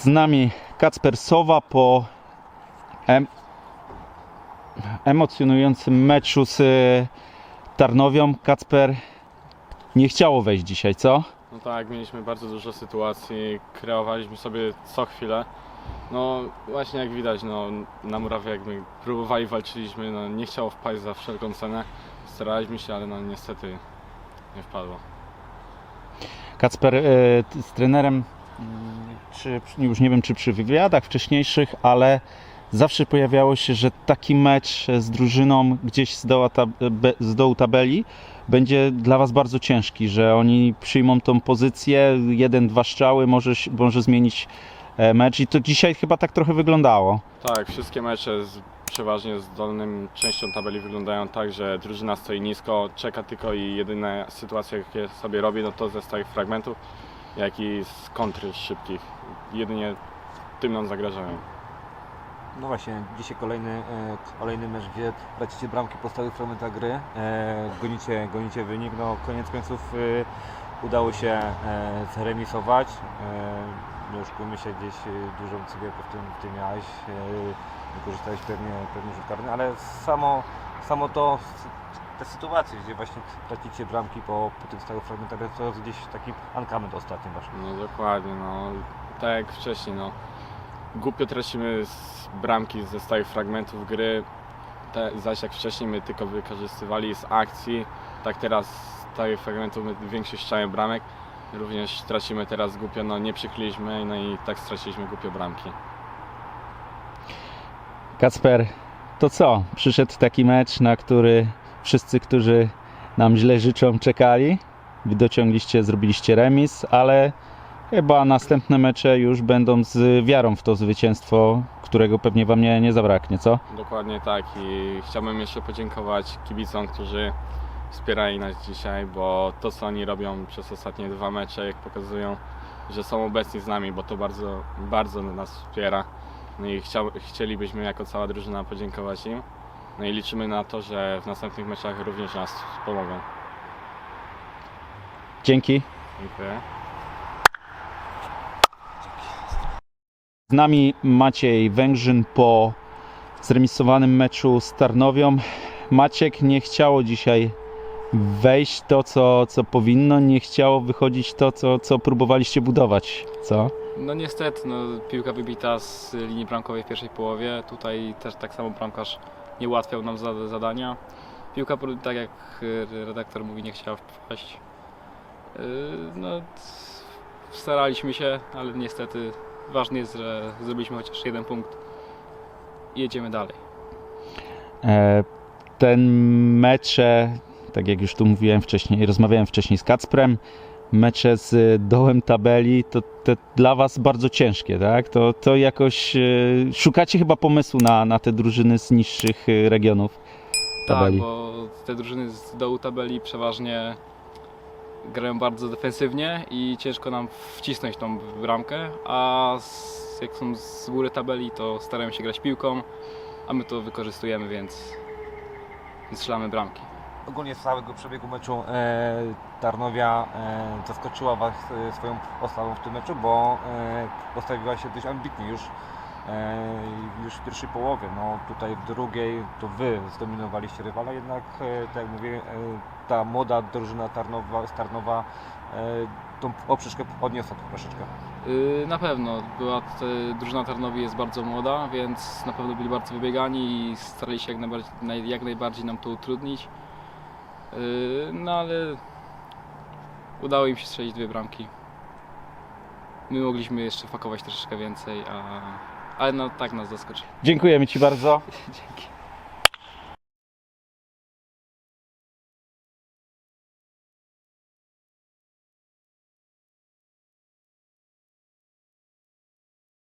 Z nami Kacper Sowa po em, emocjonującym meczu z y, Tarnowią. Kacper nie chciało wejść dzisiaj, co? No tak, mieliśmy bardzo dużo sytuacji, kreowaliśmy sobie co chwilę. No właśnie jak widać, no, na murawie jak my próbowali, walczyliśmy, no, nie chciało wpaść za wszelką cenę. Staraliśmy się, ale no niestety nie wpadło. Kacper y, ty z trenerem, czy, już nie wiem czy przy wywiadach wcześniejszych, ale zawsze pojawiało się, że taki mecz z drużyną gdzieś z, be- z dołu tabeli będzie dla Was bardzo ciężki, że oni przyjmą tą pozycję, jeden, dwa strzały może, może zmienić e, mecz i to dzisiaj chyba tak trochę wyglądało. Tak, wszystkie mecze z, przeważnie z dolnym częścią tabeli wyglądają tak, że drużyna stoi nisko, czeka tylko i jedyne sytuacje jakie sobie robi, no to ze stałych fragmentów, jak i z kontry szybkich. Jedynie tym nam zagrażają. No właśnie, dzisiaj kolejny, e, kolejny mecz, gdzie tracicie bramki po stałych fragmentach gry, e, gonicie, gonicie wynik, no koniec końców e, udało się e, zremisować. E, nie oszukujmy się, gdzieś e, dużą cegiełkę w tym, w tym miałeś, e, wykorzystałeś pewnie, pewnie rzut karny, ale samo, samo to, te sytuacje, gdzie właśnie tracicie bramki po, po tych stałych fragmentach, to jest gdzieś taki ankament ostatni wasz. No dokładnie, no tak jak wcześniej, no głupio tracimy z bramki ze stałych fragmentów gry, Te, zaś jak wcześniej my tylko wykorzystywali z akcji, tak teraz z stałych fragmentów my większość strzałem bramek, również tracimy teraz głupio, no nie przykryliśmy, no i tak straciliśmy głupio bramki. Kacper, to co? Przyszedł taki mecz, na który wszyscy, którzy nam źle życzą, czekali. Dociągliście, zrobiliście remis, ale chyba następne mecze już będą z wiarą w to zwycięstwo, którego pewnie Wam nie, nie zabraknie, co? Dokładnie tak i chciałbym jeszcze podziękować kibicom, którzy wspierali nas dzisiaj, bo to co oni robią przez ostatnie dwa mecze, jak pokazują, że są obecni z nami, bo to bardzo, bardzo nas wspiera. No i chciał, chcielibyśmy jako cała drużyna podziękować im. No i liczymy na to, że w następnych meczach również nas pomogą. Dzięki. Dziękuję. Z nami Maciej Węgrzyn po zremisowanym meczu z Tarnowią. Maciek nie chciało dzisiaj wejść to, co, co powinno, nie chciało wychodzić to, co, co próbowaliście budować, co? No niestety, no, piłka wybita z linii bramkowej w pierwszej połowie. Tutaj też tak samo bramkarz nie ułatwiał nam za- zadania. Piłka, tak jak y, redaktor mówi, nie chciała wpaść. Yy, No, staraliśmy się, ale niestety ważne jest, że zrobiliśmy chociaż jeden punkt i jedziemy dalej. E, ten mecze, tak jak już tu mówiłem wcześniej, rozmawiałem wcześniej z Kacprem, mecze z dołem tabeli, to te dla Was bardzo ciężkie, tak? To, to jakoś e, szukacie chyba pomysłu na, na te drużyny z niższych e, regionów tabeli. Tak, bo te drużyny z dołu tabeli przeważnie grają bardzo defensywnie i ciężko nam wcisnąć tą bramkę, a z, jak są z góry tabeli, to starają się grać piłką, a my to wykorzystujemy, więc strzelamy bramki. Ogólnie z całego przebiegu meczu e, Tarnowia e, zaskoczyła Was e, swoją postawą w tym meczu, bo e, postawiła się dość ambitnie już, e, już w pierwszej połowie. No, tutaj w drugiej to Wy zdominowaliście rywala, jednak e, tak jak mówię, e, ta młoda drużyna Tarnowa, Tarnowa e, tą poprzeczkę podniosła tu troszeczkę. Yy, na pewno, była drużyna Tarnowi jest bardzo młoda, więc na pewno byli bardzo wybiegani i starali się jak najbardziej, naj, jak najbardziej nam to utrudnić. Yy, no ale udało im się strzelić dwie bramki. My mogliśmy jeszcze fakować troszeczkę więcej, a, ale no tak nas zaskoczyli. Dziękujemy Ci bardzo. Dzięki.